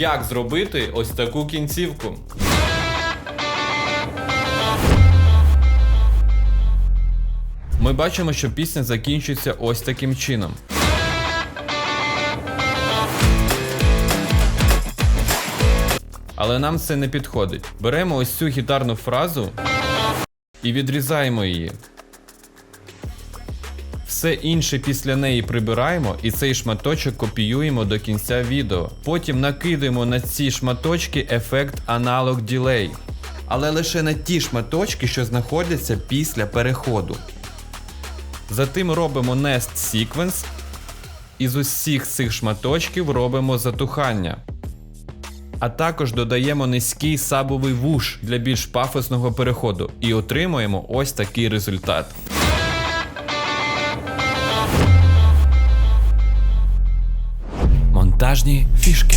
як зробити ось таку кінцівку. Ми бачимо, що пісня закінчується ось таким чином. Але нам це не підходить. Беремо ось цю гітарну фразу і відрізаємо її. Все інше після неї прибираємо і цей шматочок копіюємо до кінця відео. Потім накидаємо на ці шматочки ефект Analog Delay. Але лише на ті шматочки, що знаходяться після переходу. Затим робимо Nest Sequence. І з усіх цих шматочків робимо затухання. А також додаємо низький сабовий вуш для більш пафосного переходу і отримуємо ось такий результат. Монтажні фішки.